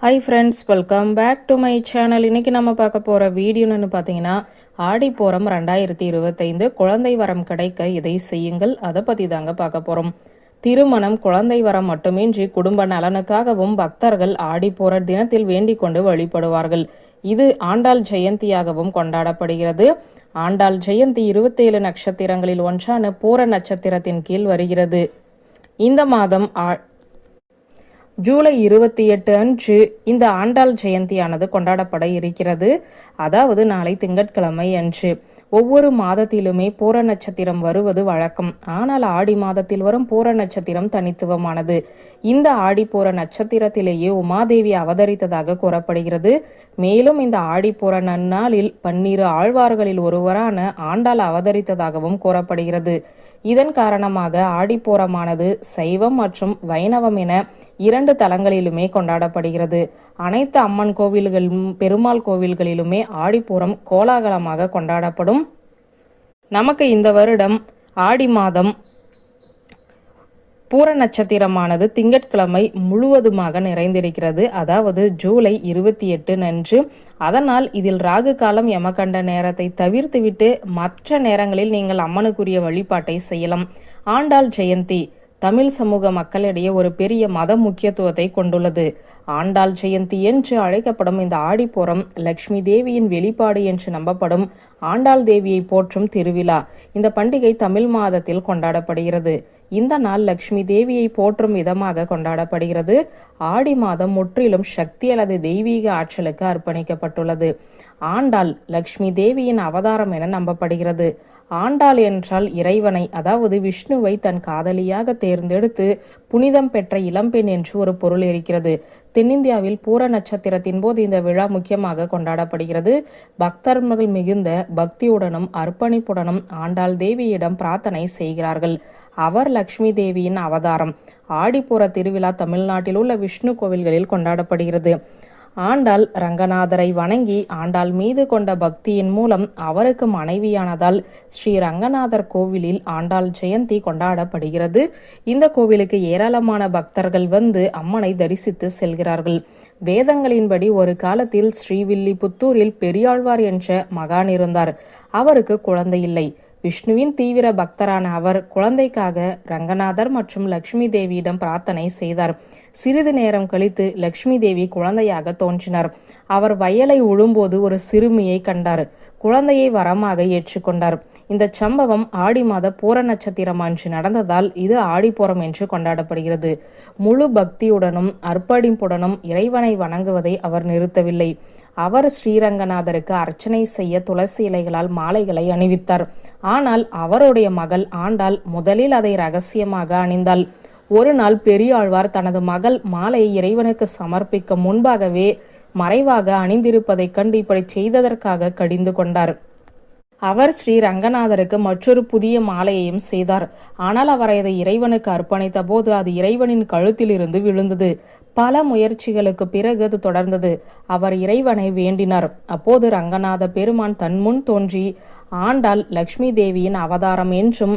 Hi friends welcome back to my channel இன்னைக்கு நம்ம பார்க்க போகிற வீடியோன்னு பார்த்தீங்கன்னா ஆடிப்போரம் ரெண்டாயிரத்தி இருபத்தைந்து குழந்தை வரம் கிடைக்க இதை செய்யுங்கள். அதை பற்றி தாங்க பார்க்க போகிறோம் திருமணம் குழந்தை வரம் மட்டுமின்றி குடும்ப நலனுக்காகவும் பக்தர்கள் ஆடிப்போர தினத்தில் வேண்டிக் கொண்டு வழிபடுவார்கள். இது ஆண்டாள் ஜெயந்தியாகவும் கொண்டாடப்படுகிறது. ஆண்டாள் ஜெயந்தி இருபத்தேழு நட்சத்திரங்களில் ஒன்றான பூர நட்சத்திரத்தின் கீழ் வருகிறது. இந்த மாதம் ஆ- ஜூலை இருபத்தி எட்டு அன்று இந்த ஆண்டாள் ஜெயந்தியானது கொண்டாடப்பட இருக்கிறது. அதாவது நாளை திங்கட்கிழமை அன்று. ஒவ்வொரு மாதத்திலுமே பூர நட்சத்திரம் வருவது வழக்கம். ஆனால் ஆடி மாதத்தில் வரும் பூர நட்சத்திரம் தனித்துவமானது. இந்த ஆடி பூர நட்சத்திரத்திலேயே உமாதேவி அவதரித்ததாக கூறப்படுகிறது. மேலும் இந்த ஆடி பூர நன்னாளில் பன்னிரு ஆழ்வார்களில் ஒருவரான ஆண்டாள் அவதரித்ததாகவும் கூறப்படுகிறது. இதன் காரணமாக ஆடிப்போரமானது சைவம் மற்றும் வைணவம் என இரண்டு தலங்களிலுமே கொண்டாடப்படுகிறது. அனைத்து அம்மன் கோவில்களும் பெருமாள் கோவில்களிலுமே ஆடிப்பூரம் கோலாகலமாக கொண்டாடப்படும். நமக்கு இந்த வருடம் ஆடி மாதம் பூர நட்சத்திரமானது திங்கட்கிழமை முழுவதுமாக நிறைந்திருக்கிறது. அதாவது ஜூலை இருபத்தி எட்டு நன்று அதனால் இதில் ராகு காலம் யமகண்ட நேரத்தை தவிர்த்துவிட்டு மற்ற நேரங்களில் நீங்கள் அம்மனுக்குரிய வழிபாட்டை செய்யலாம். ஆண்டாள் ஜெயந்தி. தமிழ் சமூக மக்களிடையே ஒரு பெரிய மத முக்கியத்துவத்தை கொண்டுள்ளது. ஆண்டாள் ஜெயந்தி என்று அழைக்கப்படும் இந்த ஆடிப்புறம் லக்ஷ்மி தேவியின் வெளிப்பாடு என்று நம்பப்படும் ஆண்டாள் தேவியை போற்றும் திருவிழா. இந்த பண்டிகை தமிழ் மாதத்தில் கொண்டாடப்படுகிறது. இந்த நாள் லக்ஷ்மி தேவியை போற்றும் விதமாக கொண்டாடப்படுகிறது. ஆடி மாதம் முற்றிலும் சக்தி அல்லது தெய்வீக ஆற்றலுக்கு அர்ப்பணிக்கப்பட்டுள்ளது. ஆண்டாள் லக்ஷ்மி தேவியின் அவதாரம் என நம்பப்படுகிறது. ஆண்டாள் என்றால் இறைவனை அதாவது விஷ்ணுவை தன் காதலியாக தேர்ந்தெடுத்து புனிதம் பெற்ற இளம்பெண் என்று ஒரு பொருள் இருக்கிறது. தென்னிந்தியாவில் பூர நட்சத்திரத்தின் போது இந்த விழா முக்கியமாக கொண்டாடப்படுகிறது. பக்தர்கள் மிகுந்த பக்தியுடனும் அர்ப்பணிப்புடனும் ஆண்டாள் தேவியிடம் பிரார்த்தனை செய்கிறார்கள். அவர் லக்ஷ்மி தேவியின் அவதாரம். ஆடிப்புற திருவிழா தமிழ்நாட்டில் உள்ள விஷ்ணு கோவில்களில் கொண்டாடப்படுகிறது. ஆண்டாள் ரங்கநாதரை வணங்கி ஆண்டாள் மீது கொண்ட பக்தியின் மூலம் அவருக்கு மனைவியானதால் ஸ்ரீ ரங்கநாதர் கோவிலில் ஆண்டாள் ஜெயந்தி கொண்டாடப்படுகிறது. இந்த கோவிலுக்கு ஏராளமான பக்தர்கள் வந்து அம்மனை தரிசித்து செல்கிறார்கள். வேதங்களின்படி ஒரு காலத்தில் ஸ்ரீவில்லிபுத்தூரில் பெரியாழ்வார் என்ற மகான் இருந்தார். அவருக்கு குழந்தை இல்லை. விஷ்ணுவின் தீவிர பக்தரான அவர் குழந்தைக்காக ரங்கநாதர் மற்றும் லக்ஷ்மி தேவியிடம் பிரார்த்தனை செய்தார். சிறிது நேரம் கழித்து லக்ஷ்மி தேவி குழந்தையாக தோன்றினார். அவர் வயலை உழும்போது ஒரு சிறுமியை கண்டார். குழந்தையை வரமாக ஏற்றுக்கொண்டார். இந்த சம்பவம் ஆடி மாத பூர நட்சத்திரம் அன்று நடந்ததால் இது ஆடிப்போரம் என்று கொண்டாடப்படுகிறது. முழு பக்தியுடனும் அர்ப்பணிப்புடனும் இறைவனை வணங்குவதை அவர் நிறுத்தவில்லை. அவர் ஸ்ரீரங்கநாதருக்கு அர்ச்சனை செய்ய துளசி இலைகளால் மாலைகளை அணிவித்தார். ஆனால் அவருடைய மகள் ஆண்டாள் முதலில் அதை ரகசியமாக அணிந்தாள். ஒரு நாள் பெரியாழ்வார் தனது மகள் மாலையை இறைவனுக்கு சமர்ப்பிக்க முன்பாகவே மறைவாக அணிந்திருப்பதைக் கண்டு இப்படி செய்ததற்காக கடிந்து கொண்டார். அவர் ஸ்ரீ ரங்கநாதருக்கு மற்றொரு புதிய மாலையையும் செய்தார். ஆனால் அவர் அதை இறைவனுக்கு அர்ப்பணித்த போது அது இறைவனின் கழுத்திலிருந்து விழுந்தது. பல முயற்சிகளுக்கு பிறகு அது தொடர்ந்தது. அவர் இறைவனை வேண்டினார். அப்போது ரங்கநாத பெருமான் தன் முன் தோன்றி ஆண்டாள் லக்ஷ்மி தேவியின் அவதாரம் என்றும்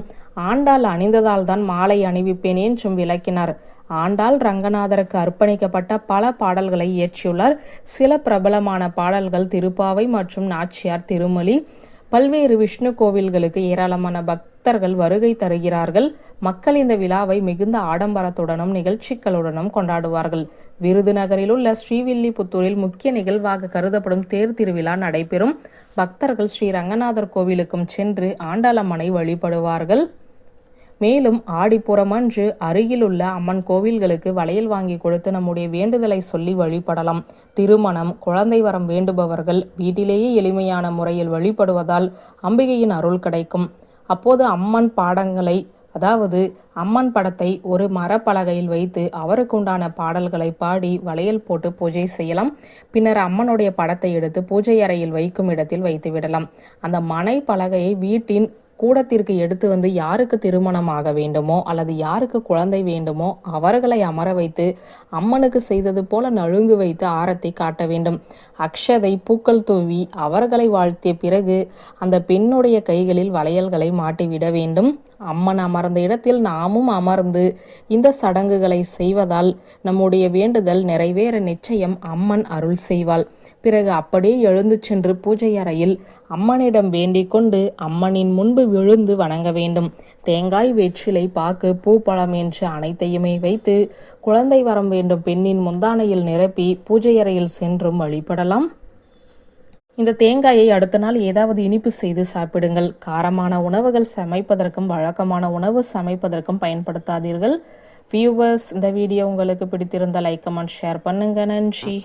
ஆண்டாள் அணிந்ததால் தான் மாலை அணிவிப்பேன் என்றும் விளக்கினார். ஆண்டாள் ரங்கநாதருக்கு அர்ப்பணிக்கப்பட்ட பல பாடல்களை இயற்றியுள்ளார். சில பிரபலமான பாடல்கள் திருப்பாவை மற்றும் நாச்சியார் திருமொழி பல்வேறு விஷ்ணு கோவில்களுக்கு ஏராளமான பக்தர்கள் வருகை தருகிறார்கள். மக்கள் இந்த விழாவை மிகுந்த ஆடம்பரத்துடனும் நிகழ்ச்சிகளுடனும் கொண்டாடுவார்கள். விருதுநகரில் உள்ள ஸ்ரீவில்லிபுத்தூரில் முக்கிய நிகழ்வாக கருதப்படும் தேர் திருவிழா நடைபெறும். பக்தர்கள் ஸ்ரீ ரங்கநாதர் கோவிலுக்கும் சென்று ஆண்டாளம்மனை வழிபடுவார்கள். மேலும் ஆடிப்புறம் அன்று அருகிலுள்ள அம்மன் கோவில்களுக்கு வளையல் வாங்கி கொடுத்து நம்முடைய வேண்டுதலை சொல்லி வழிபடலாம். திருமணம் குழந்தை வரம் வேண்டுபவர்கள் வீட்டிலேயே எளிமையான முறையில் வழிபடுவதால் அம்பிகையின் அருள் கிடைக்கும். அப்போது அம்மன் பாடங்களை அதாவது அம்மன் படத்தை ஒரு மரப்பலகையில் வைத்து அவருக்குண்டான பாடல்களை பாடி வளையல் போட்டு பூஜை செய்யலாம். பின்னர் அம்மனுடைய படத்தை எடுத்து பூஜை அறையில் வைக்கும் இடத்தில் வைத்து விடலாம் அந்த மனை பலகையை வீட்டின் கூடத்திற்கு எடுத்து வந்து யாருக்கு திருமணம் ஆக வேண்டுமோ அல்லது யாருக்கு குழந்தை வேண்டுமோ அவர்களை அமர வைத்து அம்மனுக்கு செய்தது போல நழுங்கு வைத்து ஆரத்தை காட்ட வேண்டும். அக்ஷதை பூக்கள் தூவி அவர்களை வாழ்த்திய பிறகு அந்த பெண்ணுடைய கைகளில் வளையல்களை மாட்டிவிட வேண்டும். அம்மன் அமர்ந்த இடத்தில் நாமும் அமர்ந்து இந்த சடங்குகளை செய்வதால் நம்முடைய வேண்டுதல் நிறைவேற நிச்சயம் அம்மன் அருள் செய்வாள். பிறகு அப்படியே எழுந்து சென்று பூஜை அறையில் அம்மனிடம் வேண்டிக் கொண்டு அம்மனின் முன்பு விழுந்து வணங்க வேண்டும். தேங்காய் வெற்றிலை பாக்கு பூ பழம் என்று அனைத்தையுமே வைத்து குழந்தை வரம் வேண்டும் பெண்ணின் முந்தானையில் நிரப்பி பூஜை அறையில் சென்றும் வழிபடலாம். இந்த தேங்காயை அடுத்த நாள் ஏதாவது இனிப்பு செய்து சாப்பிடுங்கள். காரமான உணவுகள் சமைப்பதற்கும் வழக்கமான உணவு சமைப்பதற்கும் பயன்படுத்தாதீர்கள். வியூவர்ஸ் இந்த வீடியோ உங்களுக்கு பிடித்திருந்த லைக் கமெண்ட் ஷேர் பண்ணுங்க. நன்றி.